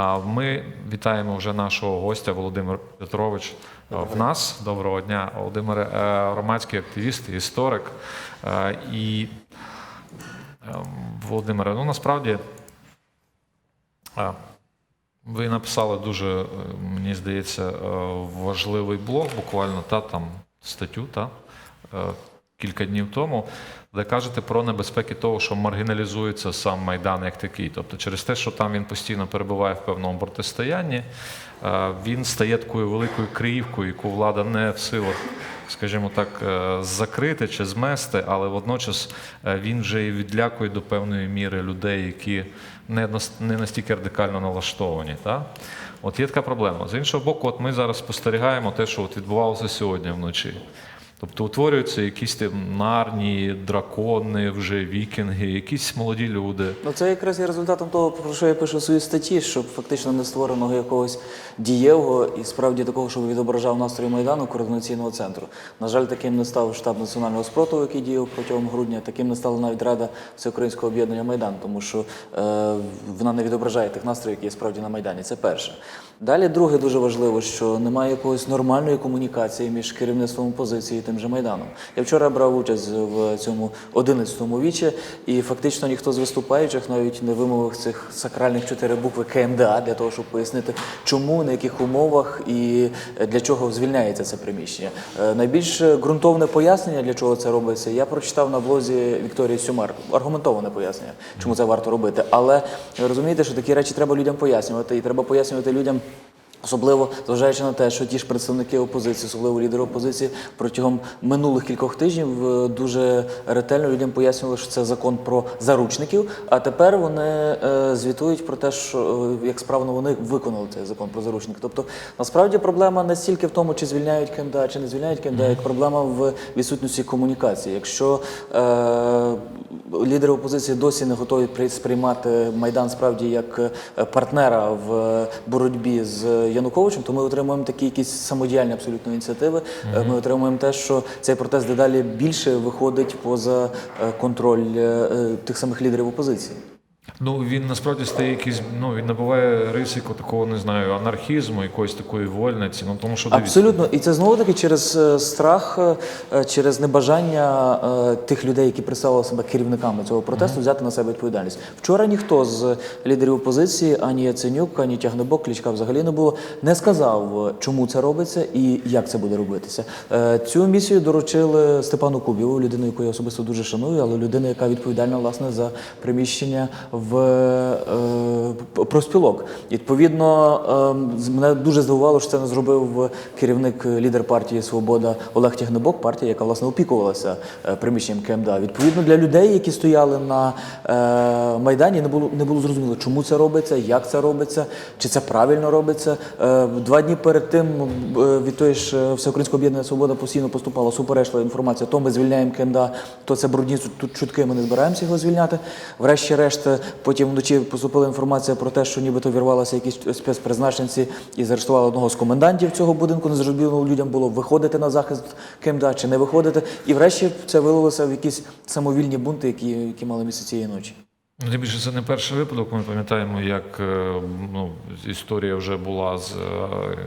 А Ми вітаємо вже нашого гостя Володимир Петрович е, в нас. Доброго дня, Володимир, е, громадський активіст, історик. Е, І Володимире, ну насправді ви написали дуже, мені здається, важливий блог, буквально та там статтю, та кілька днів тому, де кажете про небезпеки того, що маргіналізується сам Майдан як такий. Тобто, через те, що там він постійно перебуває в певному протистоянні, е, він стає такою великою криївкою, яку влада не в силах, скажімо так, е, закрити чи змести, але водночас е, він вже і відлякує до певної міри людей, які не настільки радикально налаштовані. Та? От є така проблема. З іншого боку, от ми зараз спостерігаємо те, що от відбувалося сьогодні вночі. Тобто утворюються якісь там нарні, дракони, вже вікінги, якісь молоді люди. Ну, це якраз є результатом того, про що я пишу в своїй статті, щоб фактично не створеного якогось дієвого і справді такого, щоб відображав настрої Майдану координаційного центру. На жаль, таким не став штаб національного спротиву, який діяв протягом грудня. Таким не стала навіть Рада Всеукраїнського об'єднання Майдан, тому що е, вона не відображає тих настроїв, які є справді на Майдані. Це перше. Далі, друге, дуже важливо, що немає якоїсь нормальної комунікації між керівництвом опозиції і тим же Майданом. Я вчора брав участь в цьому 11-му вічі, і фактично ніхто з виступаючих навіть не вимовив цих сакральних чотири букви КМДА для того, щоб пояснити, чому, на яких умовах і для чого звільняється це приміщення. Е, Найбільш ґрунтовне пояснення, для чого це робиться, я прочитав на блозі Вікторії Сюмар. Аргументоване пояснення, чому це варто робити. Але розумієте, що такі речі треба людям пояснювати, і треба пояснювати людям. Особливо зважаючи на те, що ті ж представники опозиції, особливо лідери опозиції, протягом минулих кількох тижнів е, дуже ретельно людям пояснювали, що це закон про заручників. А тепер вони е, звітують про те, що е, як справно вони виконали цей закон про заручників. Тобто, насправді проблема не стільки в тому, чи звільняють КМДА, чи не звільняють КМДА, як проблема в відсутності комунікації. Якщо е, лідери опозиції досі не готові при- сприймати майдан справді як партнера в боротьбі з Януковичем, то ми отримуємо такі якісь самодіяльні абсолютно ініціативи. Е, Ми отримуємо те, що цей протест дедалі більше виходить поза е, контроль е, тих самих лідерів опозиції. Ну він насправді стає якийсь, ну він набуває рисику такого, не знаю, анархізму, якоїсь такої вольниці. Ну тому що дивіться, Абсолютно, і це знову таки через е, страх, е, через небажання е, тих людей, які представили себе керівниками цього протесту, взяти на себе відповідальність. Вчора ніхто з лідерів опозиції, ані Яценюк, ані Тягнебок, Клічка взагалі не було, не сказав, чому це робиться і як це буде робитися. Цю місію доручили Степану Кубіву, людину, яку я особисто дуже шаную, але людина, яка відповідальна власне за приміщення в е, проспілок. Відповідно, е, мене дуже здивувало, що це не зробив керівник е, лідер партії Свобода Олег Тягнебок, партія, яка власне опікувалася е, приміщенням КМДА. Відповідно, для людей, які стояли на е, майдані, не було не було зрозуміло, чому це робиться, як це робиться, чи це правильно робиться. Е, Два дні перед тим е, від тої ж е, Всеукраїнського об'єднання Свобода постійно поступала суперечлива інформація. То ми звільняємо КМДА, то це брудні чутки. Ми не збираємося його звільняти. Врешті-решт, е, потім вночі поступила інформація про те, що нібито вірвалися якісь спецпризначенці і заарештували одного з комендантів цього будинку. Незрозуміло людям було виходити на захист КМДА чи не виходити. І врешті це вилилося в якісь самовільні бунти, які, які мали місце цієї ночі. Ну, тим більше це не перший випадок. Ми пам'ятаємо, як е, ну, історія вже була з е,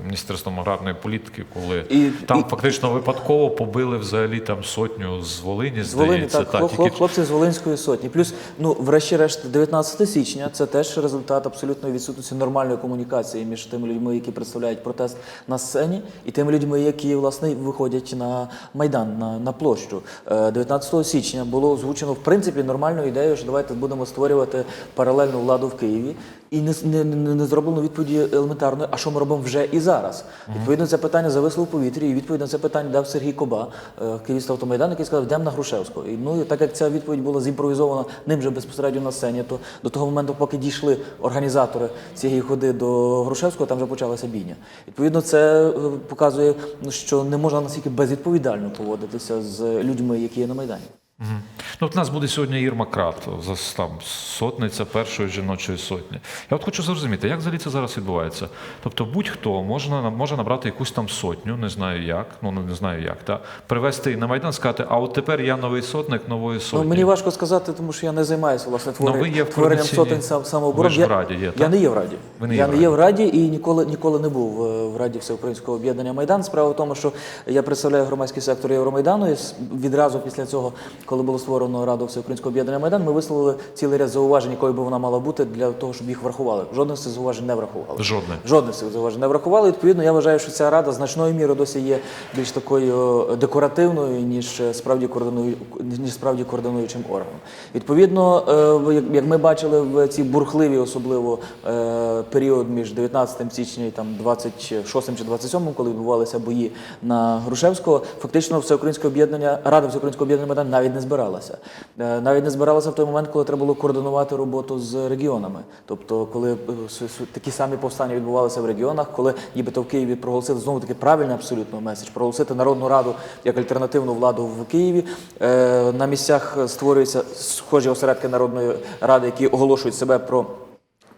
Міністерством аграрної політики, коли І- там і- фактично випадково побили взагалі там сотню з Волині, З Волині, здається. так, та, хлоп, тільки- хлопці з Волинської сотні. Плюс, ну, врешті-решт, 19 січня це теж результат абсолютної відсутності нормальної комунікації між тими людьми, які представляють протест на сцені, і тими людьми, які власне виходять на майдан, на, на площу. Е, 19 січня було озвучено в принципі нормальну ідею, що давайте будемо створювати паралельну владу в Києві. І не, не, не, зроблено відповіді елементарної, а що ми робимо вже і зараз. Відповідно, це питання зависло в повітрі, і відповідь на це питання дав Сергій Коба, е, керівництво автомайдану, який сказав, йдемо на Грушевського. І, ну, і так як ця відповідь була зімпровізована ним же безпосередньо на сцені, то до того моменту, поки дійшли організатори цієї ходи до Грушевського, там вже почалася бійня. Відповідно, це е, показує, ну, що не можна настільки безвідповідально поводитися з людьми, які є на Майдані. Мгм. Ну, от у нас буде сьогодні Ірма Крат, за там сотниця першої жіночої сотні. Я от хочу зрозуміти, як взагалі це зараз відбувається. Тобто будь-хто можна, може набрати якусь там сотню, не знаю як, ну не знаю як, та, привезти на Майдан, сказати, а от тепер я новий сотник нової сотні. Ну, мені важко сказати, тому що я не займаюся власне Ну, творенням, творенням сотень сам, самооборони. Ви ж в Раді є, Я так? не є в Раді. Ви не я не є в Раді і ніколи, ніколи не був е, в Раді Всеукраїнського об'єднання Майдан. Справа в тому, що я представляю громадський сектор Євромайдану, і відразу після цього, коли було створено Раду Всеукраїнського об'єднання Майдан, ми висловили цілий ряд зауважень, якою би вона мала бути для того, щоб їх врахували. Жодних з цих зауважень не врахували. Жодне. Жодних з цих зауважень не врахували. Відповідно, я вважаю, що ця рада значною мірою досі є більш такою е, декоративною, ніж е, справді координую, ніж справді координуючим органом. Відповідно, е, як- ми бачили в ці бурхливі, особливо період між 19 січня і там 26 чи 27, коли відбувалися бої на Грушевського, фактично всеукраїнське об'єднання Рада всеукраїнського об'єднання Майдан навіть не збиралася. Е, Навіть не збиралася в той момент, коли треба було координувати роботу з регіонами. Тобто, коли е, такі самі повстання відбувалися в регіонах, коли нібито в Києві проголосили знову таки правильний абсолютно меседж, проголосити народну раду як альтернативну владу в Києві. Е, На місцях створюються схожі осередки народної ради, які оголошують себе про.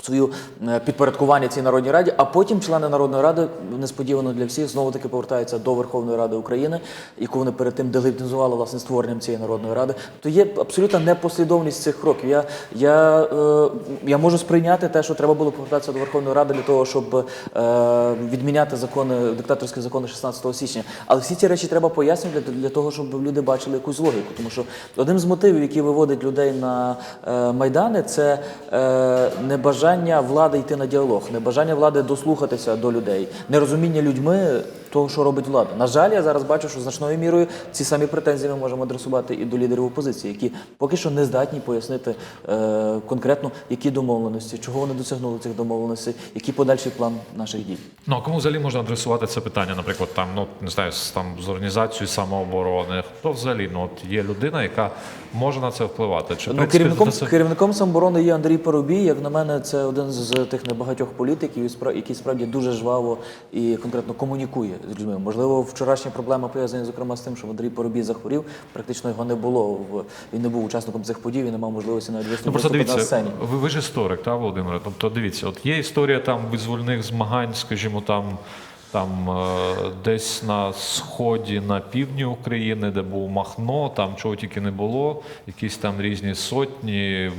Свою е, підпорядкування цій народній раді, а потім члени народної ради несподівано для всіх знову таки повертаються до Верховної Ради України, яку вони перед тим делегітимізували власне створенням цієї народної ради. То є абсолютна непослідовність цих кроків. Я, я, е, я можу сприйняти те, що треба було повертатися до Верховної Ради для того, щоб е, відміняти закони, диктаторські закони 16 січня. Але всі ці речі треба пояснювати для, того, щоб люди бачили якусь логіку. Тому що одним з мотивів, які виводить людей на е, майдани, це е, небажання влади йти на діалог, небажання влади дослухатися до людей, нерозуміння людьми того, що робить влада. На жаль, я зараз бачу, що значною мірою ці самі претензії ми можемо адресувати і до лідерів опозиції, які поки що не здатні пояснити е, конкретно, які домовленості, чого вони досягнули цих домовленостей, який подальший план наших дій. Ну а кому взагалі можна адресувати це питання, наприклад, там, ну не знаю, там з організацією самооборони. Хто взагалі ну от є людина, яка може на це впливати? Чи Ну, принципі, керівником, це- керівником самооборони є Андрій Парубій. Як на мене, це один з тих небагатьох політиків, який справді дуже жваво і конкретно комунікує з людьми. Можливо, вчорашні проблеми пов'язані зокрема з тим, що Андрій Парубій захворів. Практично його не було. В він не був учасником цих подій, він не мав можливості навіть Ну просто виступити на сцені. ви, ви ж історик, та Володимире? Тобто дивіться, от є історія там визвольних змагань, скажімо, там. Там е, десь на сході, на півдні України, де був Махно, там чого тільки не було, якісь там різні сотні,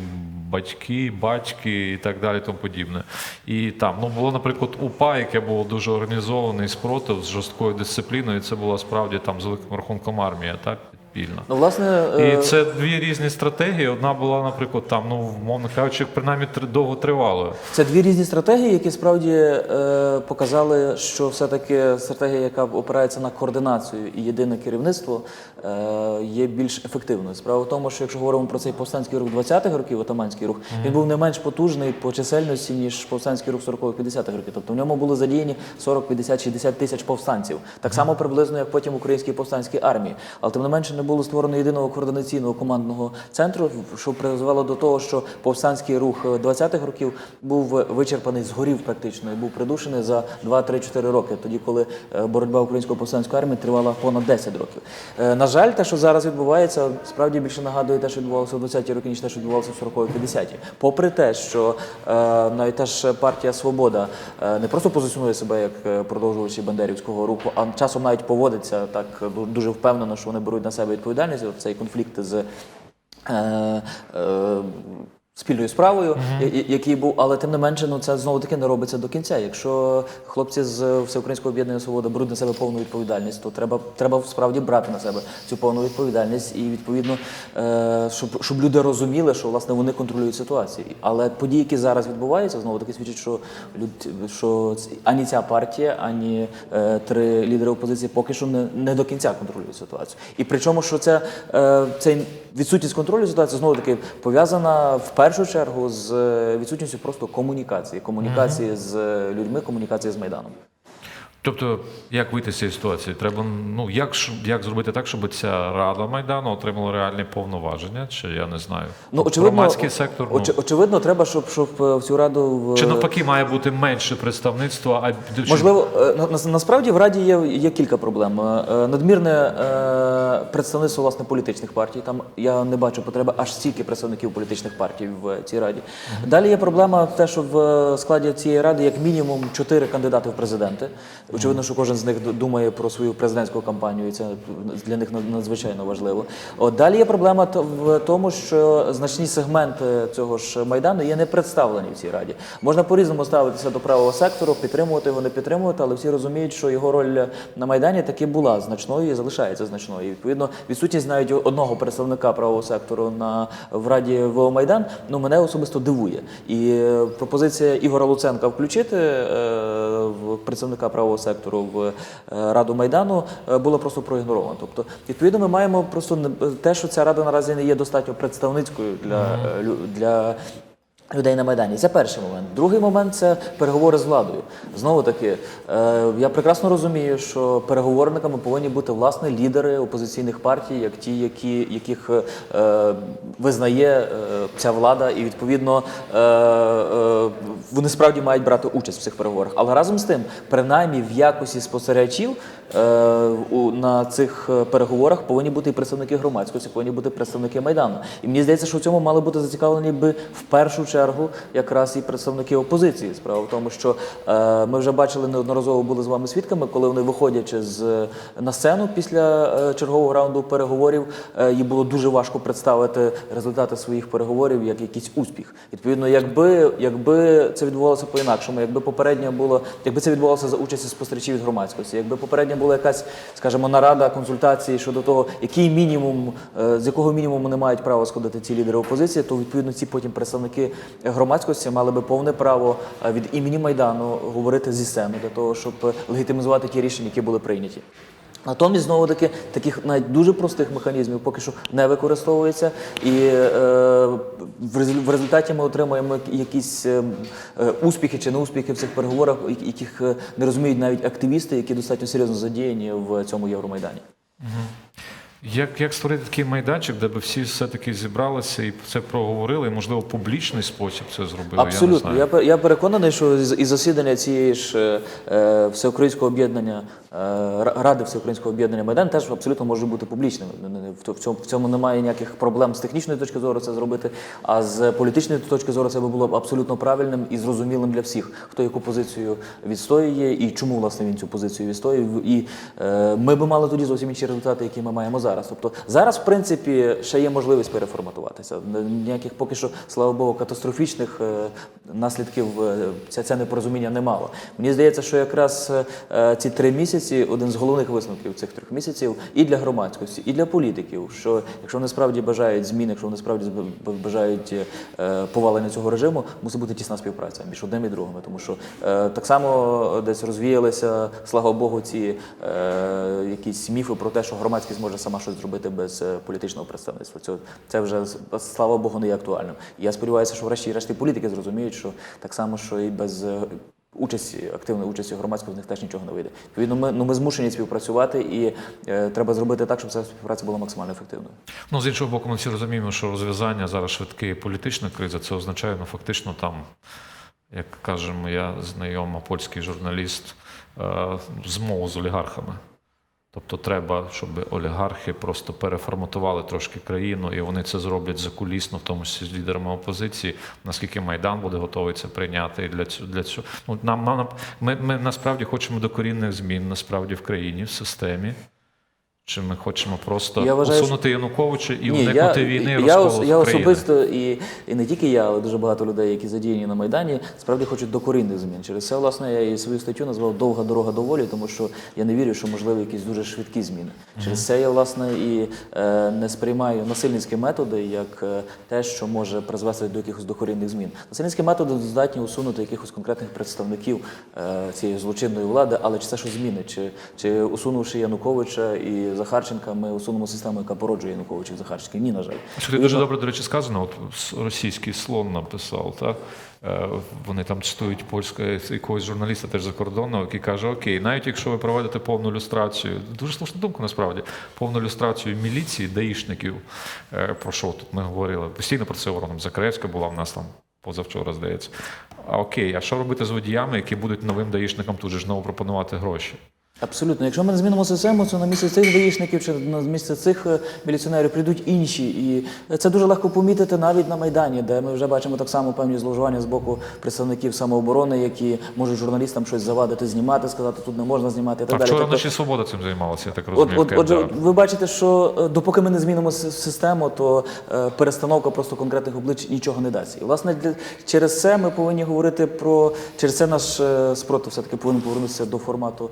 батьки, батьки і так далі, тому подібне. І там ну було, наприклад, УПА, яке було дуже організований спротив з жорсткою дисципліною. і Це була справді там з великим рахунком армія, так підпільна. Ну, власне, І е, це дві різні стратегії. Одна була, наприклад, там, ну, мовно кажучи, принаймні довго тривалою. Це дві різні стратегії, які справді е, показали, що все-таки стратегія, яка опирається на координацію і єдине керівництво, е, є більш ефективною. Справа в тому, що якщо говоримо про цей повстанський рух 20-х років, отаманський рух, він був не менш потужний по чисельності, ніж повстанський рух 40-50-х років. Тобто в ньому були задіяні 40, 50, 60 тисяч повстанців. Так само приблизно, як потім українській повстанській армії. Але тим не менше не було створено єдиного координаційного командного центру, що призвело до того, що повстанський рух 20-х років був вичерпаний, згорів практично і був придушений за 2-3-4 роки, тоді, коли е, боротьба української повстанської армії тривала понад 10 років. Е, На жаль, те, що зараз відбувається, справді більше нагадує те, що відбувалося в 20-ті роки, ніж те, що відбувалося в 40-50-ті. Попри те, що е, навіть та ж партія Свобода е, не просто позиціонує себе як е, продовжувачі бандерівського руху, а часом навіть поводиться так е, дуже впевнено, що вони беруть на себе відповідальність. Цей конфлікт з е, е, спільною справою, я- який був, але тим не менше, ну це знову таки не робиться до кінця. Якщо хлопці з Всеукраїнського об'єднання свобода беруть на себе повну відповідальність, то треба, треба справді брати на себе цю повну відповідальність і відповідно, е, щоб, щоб люди розуміли, що власне вони контролюють ситуацію. Але події, які зараз відбуваються, знову таки свідчать, що люд, що ані ця партія, ані е, три лідери опозиції поки що не, не до кінця контролюють ситуацію. І причому, що це е, цей відсутність контролю ситуації знову таки пов'язана в першу чергу з е, відсутністю просто комунікації, комунікації з е, людьми, комунікації з майданом. Тобто, як вийти з цієї ситуації? Треба ну як як зробити так, щоб ця рада майдану отримала реальні повноваження? Чи я не знаю? Ну, Тобто очевидно, громадський сектор. Ну, очевидно, треба, щоб, щоб е, в цю раду в- чи навпаки має бути менше представництва, а Можливо, е, на- на- насправді в Раді є, є кілька проблем. Е, Надмірне представництво власне політичних партій. Там я не бачу потреби аж стільки представників політичних партій в цій раді. Далі є проблема те, що в складі цієї ради як мінімум чотири кандидати в президенти. Очевидно, що кожен з них думає про свою президентську кампанію, і це для них над- надзвичайно важливо. От далі є проблема в тому, що значні сегменти цього ж майдану є не представлені в цій раді. Можна по-різному ставитися до правого сектору, підтримувати його, не підтримувати, але всі розуміють, що його роль на майдані таки була значною і залишається значною. І відповідно відсутність навіть одного представника правого сектору на в раді ВО Майдан ну мене особисто дивує. І пропозиція Ігора Луценка включити е, в представника правого сектору в е, раду майдану було була просто проігнорована. Тобто, відповідно, ми маємо просто не- те, що ця рада наразі не є достатньо представницькою для, е, для людей на Майдані. Це перший момент. Другий момент це переговори з владою. Знову таки, е, я прекрасно розумію, що переговорниками повинні бути власне лідери опозиційних партій, як ті, які, яких е, визнає е, ця влада, і відповідно е, е, вони справді мають брати участь в цих переговорах. Але разом з тим, принаймні в якості спостерігачів на цих е, переговорах повинні бути і представники громадськості, повинні бути представники майдану. І мені здається, що в цьому мали бути зацікавлені би в першу чергу якраз і представники опозиції. Справа в тому, що е, ми вже бачили неодноразово були з вами свідками, коли вони виходячи з на сцену після е, чергового раунду переговорів, е, їм було дуже важко представити результати своїх переговорів як якийсь успіх. Відповідно, якби якби це відбувалося по-інакшому, якби попередньо було, якби це відбувалося за участі спостерігачів від громадськості, якби попередньо була якась, скажімо, нарада, консультації щодо того, який мінімум, е, з якого мінімуму не мають права сходити ці лідери опозиції, то відповідно ці потім представники громадськості мали би повне право е, від імені майдану говорити зі сцени для того, щоб легітимізувати ті рішення, які були прийняті. Натомість, знову таки, таких навіть дуже простих механізмів поки що не використовується, і е, в, резу- в результаті ми отримуємо якісь е, е, успіхи чи неуспіхи в цих переговорах, яких е, не розуміють навіть активісти, які достатньо серйозно задіяні в цьому Євромайдані. Як, як створити такий майданчик, де б всі все-таки зібралися і це проговорили, і, можливо, публічний спосіб це зробили? Абсолютно. Я не знаю. пер- я переконаний, що і засідання цієї ж е, е, всеукраїнського об'єднання е, Ради всеукраїнського об'єднання Майдан теж абсолютно може бути публічним. Не- В, в цьому, в цьому немає ніяких проблем з технічної точки зору це зробити. А з політичної точки зору це би було б абсолютно правильним і зрозумілим для всіх, хто яку позицію відстоює і чому власне він цю позицію відстоює. І е, ми би мали тоді зовсім інші результати, які ми маємо зараз. Тобто зараз, в принципі, ще є можливість переформатуватися. Ніяких поки що, слава Богу, катастрофічних е, наслідків е, ця, ця непорозуміння не мало. Мені здається, що якраз е, ці три місяці один з головних висновків цих трьох місяців і для громадськості, і для політиків, що якщо вони справді бажають змін, якщо вони справді бажають повалення цього режиму, мусить бути тісна співпраця між одним і другим. Тому що так само десь розвіялися, слава Богу, ці якісь міфи про те, що громадськість може сама щось зробити без е, політичного представництва. Це, це вже слава Богу не є актуальним. І я сподіваюся, що врешті-решт політики зрозуміють, що так само, що і без е, участі, активної участі громадського з них теж нічого не вийде. Відповідно, ми, ну, ми змушені співпрацювати, і е, треба зробити так, щоб ця співпраця була максимально ефективною. Ну, з іншого боку, ми всі розуміємо, що розв'язання зараз швидкої політичної кризи, це означає, ну, фактично там, як каже моя знайома польський журналіст, е, змову з олігархами. Тобто треба, щоб олігархи просто переформатували трошки країну, і вони це зроблять закулісно, в тому числі з лідерами опозиції. Наскільки Майдан буде готовий це прийняти і для цього для цього. Ну нам, нам ми, ми насправді хочемо докорінних змін насправді в країні, в системі. Чи ми хочемо просто Я вважаю, усунути Януковича і Ні, уникнути я, війни я, розколу ос- я особисто і, і не тільки я, але дуже багато людей, які задіяні на Майдані, справді хочуть докорінних змін. Через це, власне, я і свою статтю назвав Довга дорога до волі, тому що я не вірю, що можливі якісь дуже швидкі зміни. Через це я, власне, і е, не сприймаю насильницькі методи як е, те, що може призвести до якихось докорінних змін. Насильницькі методи здатні усунути якихось конкретних представників е, цієї злочинної влади, але чи це що змінить? Чи, чи усунувши Януковича і Захарченка ми усунемо систему, яка породжує Януковичів Захарченків. Ні, на жаль. Що дуже добре, до речі, сказано. От російський слон написав, та Е, вони там цитують польського якогось журналіста теж закордонного, який каже: Окей, навіть якщо ви проведете повну люстрацію, дуже слушна думка насправді, повну люстрацію міліції, даїшників, е, про що тут ми говорили? Постійно про це говоримо. Закревська була в нас там. Позавчора, здається. А окей, а що робити з водіями, які будуть новим даїшникам тут же ж знову пропонувати гроші? Абсолютно. Якщо ми не змінимо систему, то на місце цих даїшників чи на місце цих е, міліціонерів прийдуть інші. І це дуже легко помітити навіть на Майдані, де ми вже бачимо так само певні зловживання з боку представників самооборони, які можуть журналістам щось завадити, знімати, сказати, тут не можна знімати і так А далі. вчора Тобто- вночі свобода цим займалася, я так От, розумію. от, в отже, ви бачите, що е, допоки ми не змінимо систему, то е, перестановка просто конкретних облич нічого не дасть. І власне для, через це ми повинні говорити про через це наш е, спротив все-таки повинен повернутися до формату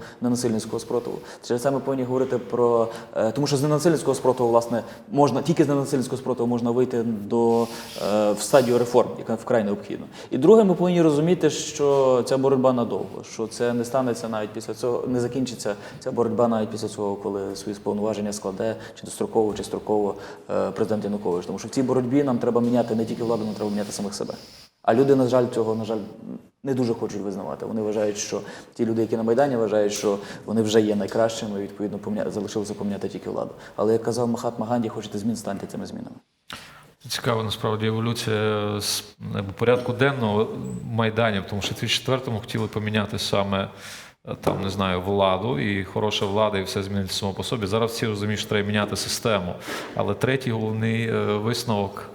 ненасильницького спротиву. Це ми повинні говорити про е, тому, що з ненасильницького спротиву, власне, можна тільки з ненасильницького спротиву можна вийти до е, в стадію реформ, яка вкрай необхідна. І друге, ми повинні розуміти, що ця боротьба надовго, що це не станеться навіть після цього, не закінчиться ця боротьба навіть після цього, коли свої сповноваження складе чи достроково, чи строково е, президент Янукович. Тому що в цій боротьбі нам треба міняти не тільки владу, нам треба міняти самих себе. А люди, на жаль, цього, на жаль, не дуже хочуть визнавати. Вони вважають, що ті люди, які на Майдані, вважають, що вони вже є найкращими, і відповідно поміня... залишилося поміняти тільки владу. Але як казав Махатма Ганді, хочете змін, станьте цими змінами. Цікава насправді еволюція з порядку денного майданів, тому що в 2004-му хотіли поміняти саме е, там, не знаю, владу і хороша влада, і все зміниться само по собі. Зараз всі розуміють, що треба міняти систему. Але третій головний е, висновок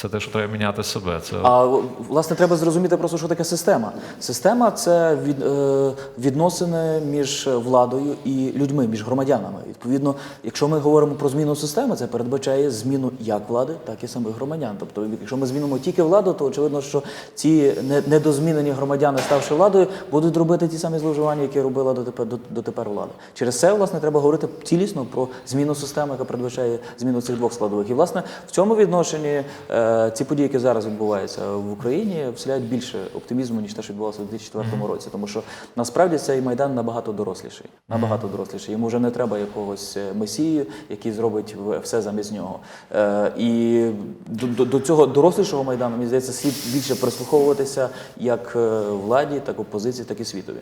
це те, що треба міняти себе. Це А власне треба зрозуміти просто, що таке система. Система це від, е, відносини між владою і людьми, між громадянами. Відповідно, якщо ми говоримо про зміну системи, це передбачає зміну як влади, так і самих громадян. Тобто, якщо ми змінимо тільки владу, то очевидно, що ці не- недозмінені громадяни, ставши владою, будуть робити ті самі зловживання, які робила дотепер, до- дотепер влада. Через це, власне, треба говорити цілісно про зміну системи, яка передбачає зміну цих двох складових. І власне в цьому відношенні е, ці події, які зараз відбуваються в Україні, вселяють більше оптимізму, ніж те, що відбувалося у 2004 році. Тому що насправді цей майдан набагато доросліший. Набагато доросліший. Йому вже не треба якогось е, месії, який зробить все замість нього. Е, і до, до, цього дорослішого майдану, мені здається, слід більше прислуховуватися як е, владі, так опозиції, так і світові.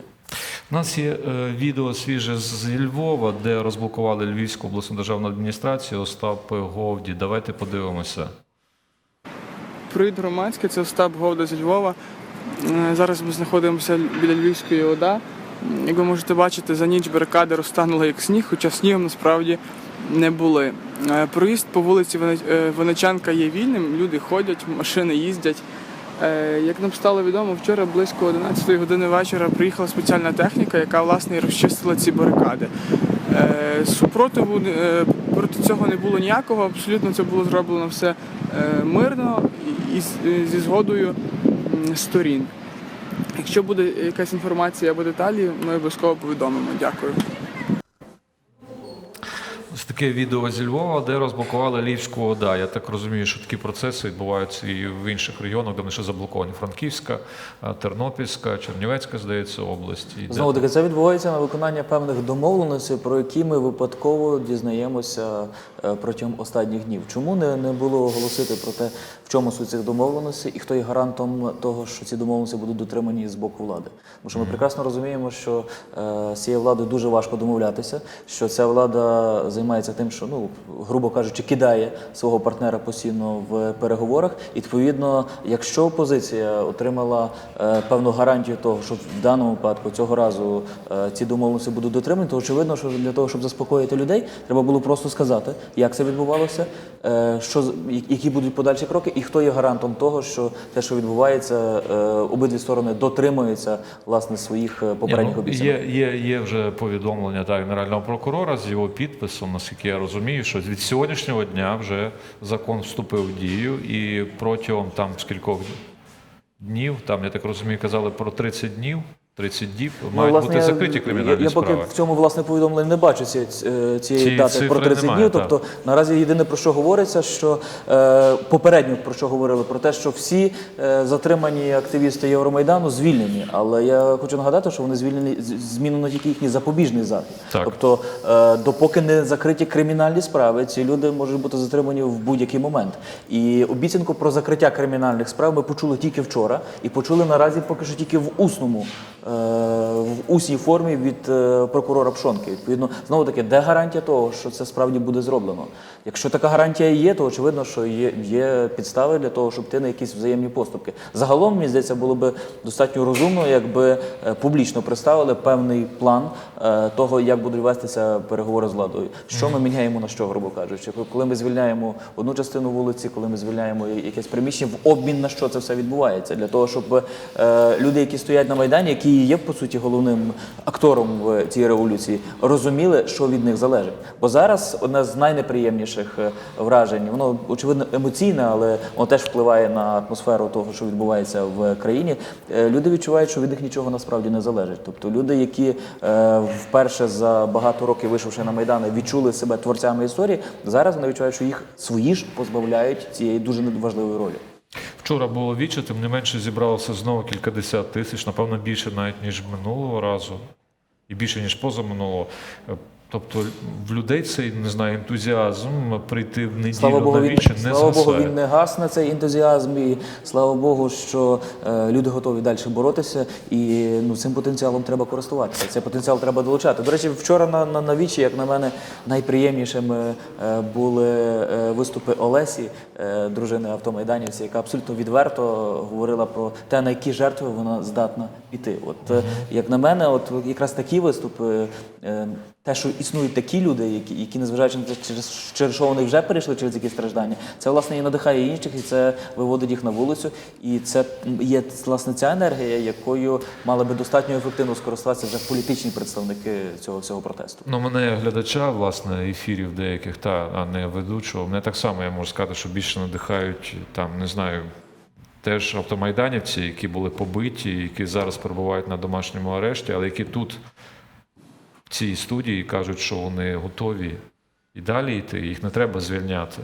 У нас є е, відео свіже з Львова, де розблокували Львівську обласну державну адміністрацію Остап Говді. Давайте подивимося. Привіт, громадське, це Остап Говда зі Львова. Е, Зараз ми знаходимося біля Львівської ОДА. Як ви можете бачити, за ніч барикади розтанули як сніг, хоча снігом насправді не були. Е, Проїзд по вулиці Вени- е, є вільним, люди ходять, машини їздять. Як нам стало відомо, вчора близько 11 години вечора приїхала спеціальна техніка, яка власне розчистила ці барикади. Супротиву проти цього не було ніякого, абсолютно це було зроблено все е, мирно і е, зі згодою сторін. Якщо буде якась інформація або деталі, ми обов'язково повідомимо. Дякую. Таке відео зі Львова, де розблокували Львівську ОДА. Я так розумію, що такі процеси відбуваються і в інших регіонах, де вони ще заблоковані. Франківська, е, Тернопільська, Чернівецька, здається, область. Знову таки, це відбувається на виконання певних домовленостей, про які ми випадково дізнаємося е, протягом останніх днів. Чому не, не було оголосити про те, в чому суть цих домовленостей і хто є гарантом того, що ці домовленості будуть дотримані з боку влади? Тому що ми прекрасно розуміємо, що е, з цією владою дуже важко домовлятися, що ця влада займається тим, що ну грубо кажучи, кидає свого партнера постійно в переговорах. І відповідно, якщо опозиція отримала е, певну гарантію того, що в даному випадку цього разу е, ці домовленості будуть дотримані, то очевидно, що для того, щоб заспокоїти людей, треба було просто сказати, як це відбувалося, е, що які будуть подальші кроки, і хто є гарантом того, що те, що відбувається, е, обидві сторони дотримуються власне своїх е, попередніх ну, обіцянок. Є, є, є вже повідомлення так, генерального прокурора з його підписом, наскільки я розумію, що від сьогоднішнього дня вже закон вступив в дію, і протягом там скількох днів, там я так розумію, казали про 30 днів. 30 діб Ну, мають власне, бути закриті кримінальні я, я поки в цьому власне повідомленні не бачу ці, ці- цієї Цієї дати про 30 немає, днів. так. Тобто наразі єдине про що говориться, що е, попередньо про що говорили, про те, що всі е, затримані активісти Євромайдану звільнені. Але я хочу нагадати, що вони звільнені змінено тільки їхній запобіжний захід. Так. Тобто, е, допоки не закриті кримінальні справи, ці люди можуть бути затримані в будь-який момент. І обіцянку про закриття кримінальних справ ми почули тільки вчора, і почули наразі поки що тільки в усному. Е, В усній формі від е, прокурора Пшонки. Відповідно, знову таки, де гарантія того, що це справді буде зроблено? Якщо така гарантія є, то очевидно, що є, є підстави для того, щоб йти на якісь взаємні поступки. Загалом, мені здається, було би достатньо розумно, якби е, публічно представили певний план того, як будуть вестися переговори з владою. Що ми міняємо на що, грубо кажучи, коли ми звільняємо одну частину вулиці, коли ми звільняємо якесь приміщення, в обмін на що це все відбувається, для того, щоб люди, які стоять на майдані, які і є по суті головним актором в цій революції, розуміли, що від них залежить. Бо зараз одне з найнеприємніших е, вражень, воно очевидно емоційне, але воно теж впливає на атмосферу того, що відбувається в країні. Е, Люди відчувають, що від них нічого насправді не залежить. Тобто люди, які е, вперше за багато років вийшовши на майдани, відчули себе творцями історії, зараз вони відчувають, що їх свої ж позбавляють цієї дуже важливої ролі. Вчора було віче, тим не менше зібралося знову кількадесят тисяч, напевно, більше навіть ніж минулого разу, і більше ніж позаминулого. Е, Тобто в людей цей не знаю ентузіазм прийти в неділю Слава Богу, на він, не слава Богу, він не гасне цей ентузіазм, і слава Богу, що е, люди готові далі боротися, і ну, цим потенціалом треба користуватися. Цей потенціал треба долучати. До речі, вчора на, на, на вічі, як на мене, найприємнішими е, були е, виступи Олесі, е, дружини автомайданівці, яка абсолютно відверто говорила про те, на які жертви вона здатна піти. От е, як на мене, от якраз такі виступи. е, те, що існують такі люди, які, які незважаючи на те, через, через що вони вже перейшли через якісь страждання, це власне і надихає інших, і це виводить їх на вулицю. І це є власне ця енергія, якою мали би достатньо ефективно скористатися вже політичні представники цього всього протесту. Ну, мене глядача, власне, ефірів деяких, та, а не ведучого. Мене так само я можу сказати, що більше надихають там, не знаю, теж автомайданівці, які були побиті, які зараз перебувають на домашньому арешті, але які тут цій студії кажуть, що вони готові і далі йти, їх не треба звільняти.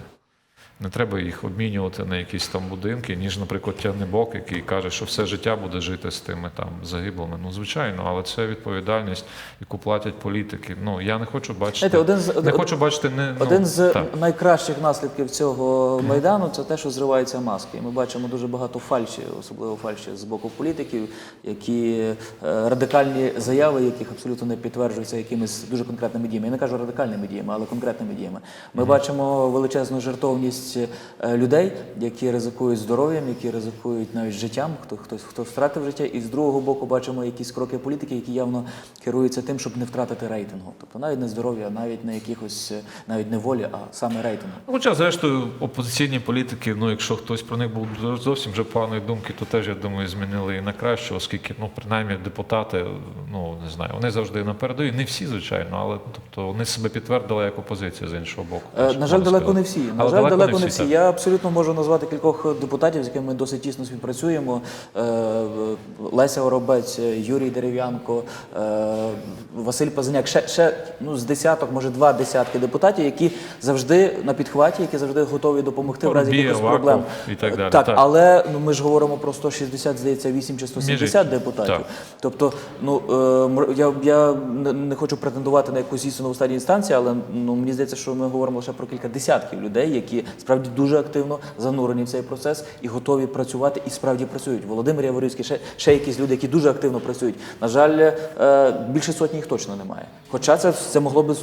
Не треба їх обмінювати на якісь там будинки, ніж, наприклад, Тягнебок, який каже, що все життя буде жити з тими там загиблими. Ну, звичайно, але це відповідальність, яку платять політики. Ну я не хочу бачити. Знаєте, один з- не один- хочу бачити не ну, з так. найкращих наслідків цього майдану це те, що зриваються маски. І Ми бачимо дуже багато фальші, особливо фальші з боку політиків, які е, радикальні заяви, яких абсолютно не підтверджуються якимись дуже конкретними діями. Я не кажу радикальними діями, але конкретними діями. Ми бачимо величезну жертовність е, людей, які ризикують здоров'ям, які ризикують навіть життям. Хто хтось хто втратив життя, і з другого боку бачимо якісь кроки політики, які явно керуються тим, щоб не втратити рейтингу. Тобто навіть не здоров'я, навіть не якихось, е, навіть не волі, а саме рейтингу. Хоча, зрештою, опозиційні політики, ну якщо хтось про них був зовсім вже поганої думки, то теж я думаю, змінили і на краще, оскільки ну принаймні депутати, ну не знаю, вони завжди на передовій. Не всі, звичайно, але тобто вони себе підтвердили як опозиція з іншого боку. Е, На жаль, далеко сказати. не всі. На Але жаль, далеко не всі. Я абсолютно можу назвати кількох депутатів, з якими ми досить тісно співпрацюємо. Е, Леся Воробець, Юрій Дерев'янко, е, Василь Пазаняк. Ще, ще ну, з десяток, може два десятки депутатів, які завжди на підхваті, які завжди готові допомогти в разі якихось проблем. і так далі, Так, так. але ну, ми ж говоримо про 160, здається, 8 чи 170 Між- депутатів. так. Тобто, ну е, я, я не, хочу претендувати на якусь істину в стадії інстанції, але ну мені здається, що ми говоримо лише про кілька десятків людей, які справді дуже активно занурені в цей процес і готові працювати, і справді працюють. Володимир Яворівський, ще, ще якісь люди, які дуже активно працюють. На жаль, е, більше сотні їх точно немає. Хоча це, це могло би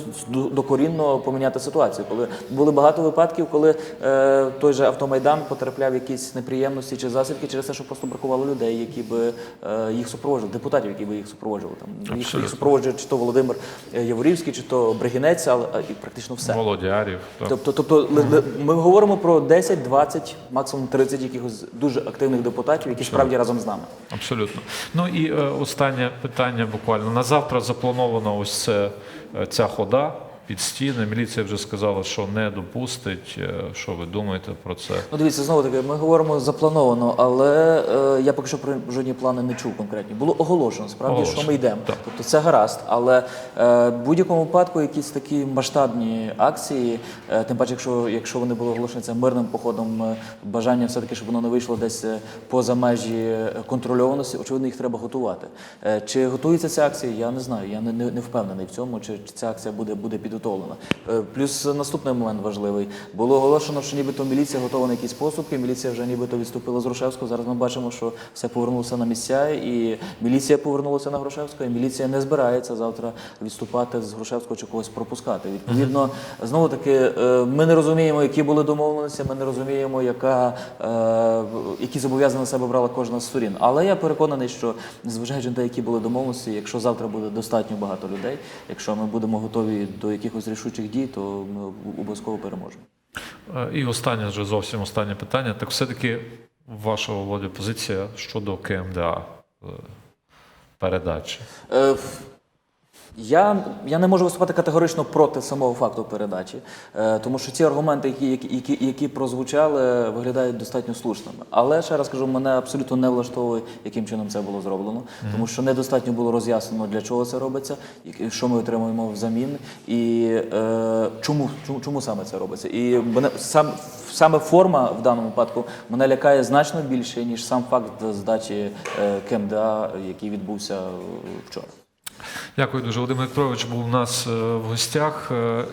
докорінно поміняти ситуацію. Коли були багато випадків, коли е, той же автомайдан потрапляв в якісь неприємності чи засідки через те, що просто бракувало людей, які би е, їх супроводжували, депутатів, які би їх супроводжували. Там їх, їх супроводжує чи то Володимир е, Яворівський, чи то Бригінець, але а, і практично все. Володярів. так. Тобто, тобто ли- ми говоримо про 10, 20, максимум 30 якихось дуже активних депутатів, які справді разом з нами. Абсолютно. Ну і е, останнє питання буквально. На завтра заплановано ось це, е, ця хода під стіни. Міліція вже сказала, що не допустить. Е, Що ви думаєте про це? Ну, дивіться, знову таки, ми говоримо заплановано, але е, я поки що про жодні плани не чув конкретні. Було оголошено, справді, Оголошено, що ми йдемо. так. Тобто це гаразд. Але е, в будь-якому випадку якісь такі масштабні акції, е, тим паче, якщо, якщо вони були оголошені це мирним походом, е, бажання все-таки, щоб воно не вийшло десь е, поза межі контрольованості, очевидно, їх треба готувати. Е, чи готується ця акція, я не знаю. Я не, не, не впевнений в цьому, чи, чи ця акція буде, буде підготовлена. Е, плюс наступний момент важливий. Було оголошено, що нібито міліція готова на якісь поступки, міліція вже нібито відступила з Грушевського. Зараз ми бачимо, що все повернулося на місця, і міліція повернулася на Грушевського, і міліція не збирається завтра відступати з Грушевського чи когось пропускати. Відповідно, знову таки, е, ми не розуміємо, які були домовленості, ми не розуміємо, яка, е, які зобов'язання на себе брала кожна з сторін. Але я переконаний, що незважаючи на те, які були домовленості, якщо завтра буде достатньо багато людей, якщо ми будемо готові до якихось рішучих дій, то ми обов'язково переможемо. Е, І останнє вже зовсім останнє питання. Так все-таки ваша Володя позиція щодо КМДА е, передачі. Е, Я, я не можу виступати категорично проти самого факту передачі, е, тому що ці аргументи, які, які, які, які прозвучали, виглядають достатньо слушними. Але ще раз кажу, мене абсолютно не влаштовує, яким чином це було зроблено, тому що недостатньо було роз'яснено, для чого це робиться, що ми отримуємо взамін, і е, чому, чому, чому саме це робиться. І мене сам саме форма в даному випадку мене лякає значно більше, ніж сам факт здачі е, КМДА, який відбувся вчора. Дякую дуже. Володимир Петрович був у нас е, в гостях. Е,